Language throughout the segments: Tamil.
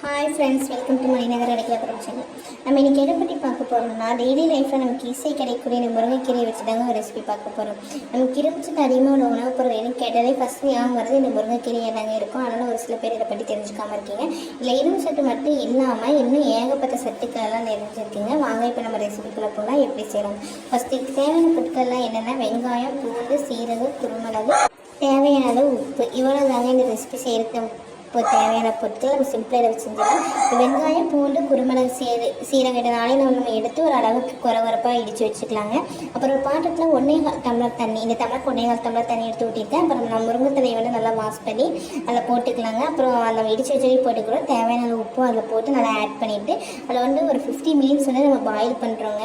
Hi friends welcome to Maninagar Adaikkalapuram channel நம்ம இன்னைக்கு எதை பற்றி பார்க்க போகிறோம்னா டெய்லி லைஃப்பில் நமக்கு ஈஸியாக கிடைக்கக்கூடிய இந்த முருங்கைக்கீரை வச்சு தாங்க ஒரு ரெசிபி பார்க்க போகிறோம் நமக்கு இருந்துச்சு அதிகமாக உள்ள உணவுப் பொருள் எதுவும் கேட்டாலே ஃபஸ்ட்டு ஞாபகம் வரது இந்த முருங்கைக்கீரையாக தாங்க இருக்கும். அதனால் ஒரு சில பேர் இதை பற்றி தெரிஞ்சுக்காமல் இருக்கீங்க. இல்லை இரும்பு சத்து மட்டும் இல்லாமல் இன்னும் ஏகப்பட்ட சத்துக்கள் எல்லாம் வாங்க இப்போ நம்ம ரெசிபிக்குள்ளே போகலாம் எப்படி செய்யலாம்? ஃபஸ்ட்டு தேவையான பொருட்கள்லாம் என்னென்னா வெங்காயம் பூண்டு சீரகம் குருமிளகு தேவையான அளவு உப்பு. இவ்வளோ தாங்க இந்த ரெசிபி செய்கிறது இப்போ தேவையான பொருட்கள் நம்ம சிம்பிளாக இதை செஞ்சிடலாம். இப்போ வெங்காயம் பூண்டு குருமிளகு சீர சீரகம் நம்ம எடுத்து ஒரு அளவுக்கு குறவரப்பாக இடித்து வச்சுக்கலாங்க. அப்புறம் ஒரு பாத்திரத்தில் ஒன்றே கால் டம்ளர் தண்ணி இந்த டம்ளருக்கு ஒன்றே கால் டம்ளர் தண்ணி எடுத்து ஊற்றிருக்கேன் அப்புறம் நம்ம முருங்கைத்தலையை வந்து நல்லா வாஷ் பண்ணி அதில் போட்டுக்கலாங்க. அப்புறம் அதில் இடித்து வச்சதையும் போட்டுக்கிறோம் தேவையான அளவு உப்பும் அதில் போட்டு நல்லா ஆட் பண்ணிவிட்டு அதில் வந்து ஒரு ஃபிஃப்டி மினிட்ஸ் வந்து நம்ம பாயில் பண்ணுறோங்க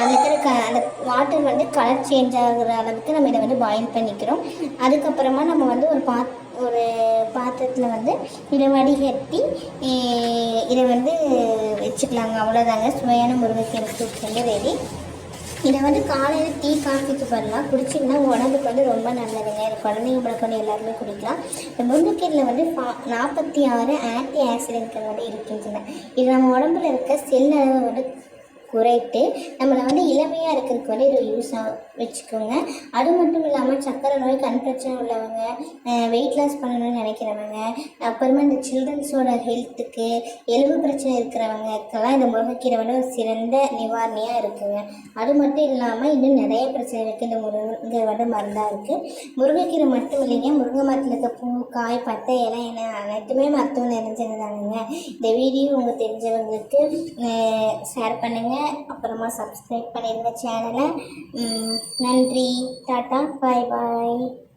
அதில் இருக்கிற க அந்த வாட்டர் வந்து கலர் சேஞ்ச் ஆகிற அளவுக்கு நம்ம இதை வந்து பாயில் பண்ணிக்கிறோம். அதுக்கப்புறமா நம்ம வந்து ஒரு பாத் ஒரு பாத்திரத்தில் வந்து இதை வடிகட்டி இதை வந்து வச்சுக்கலாங்க. அவ்வளோதாங்க சுவையான முருங்கைக்கீரை சூப் வந்து ரெடி இதை வந்து காலையில் டீ காஃபிக்கு பண்ணலாம். குடிச்சிங்கன்னா உடம்புக்கு வந்து ரொம்ப நல்லதுங்க. இது குழந்தைங்க முதற்கொண்டு எல்லாருமே குடிக்கலாம். இந்த முருங்கைக்கீரில் வந்து பா நாற்பத்தி ஆறு ஆன்டி ஆக்சிடென்ட்கள் வந்து இருக்கின்றன இது நம்ம உடம்புல இருக்க செல் அளவு வந்து குறைத்து நம்மளை வந்து இளமையாக இருக்கிறதுக்கு வந்து இது யூஸாக வச்சுக்கோங்க. அது மட்டும் இல்லாமல் சக்கரை நோய் கண் பிரச்சனை உள்ளவங்க வெயிட் லாஸ் பண்ணணும்னு நினைக்கிறவங்க அப்புறமா இந்த சில்ட்ரன்ஸோட ஹெல்த்துக்கு எலும்பு பிரச்சனை இருக்கிறவங்கக்கெல்லாம் இந்த முருங்கைக்கீரை வந்து ஒரு சிறந்த நிவாரணியாக இருக்குங்க. அது மட்டும் இல்லாமல் இன்னும் நிறைய பிரச்சனை இருக்குது இந்த முருங்கை வந்து மருந்தாக இருக்குது முருங்கைக்கீரை மட்டும் இல்லைங்க. முருங்கை மரத்தில் இருக்க பூ காய் பட்டை இலை என அனைத்துமே மருத்துவம் நிறைஞ்சதுதானுங்க இந்த வீடியோ உங்களுக்கு தெரிஞ்சவங்களுக்கு ஷேர் பண்ணுங்கள் அப்புறமா சப்ஸ்கிரைப் பண்ணிடுங்க சேனலை நன்றி. டாட்டா. பாய் பாய்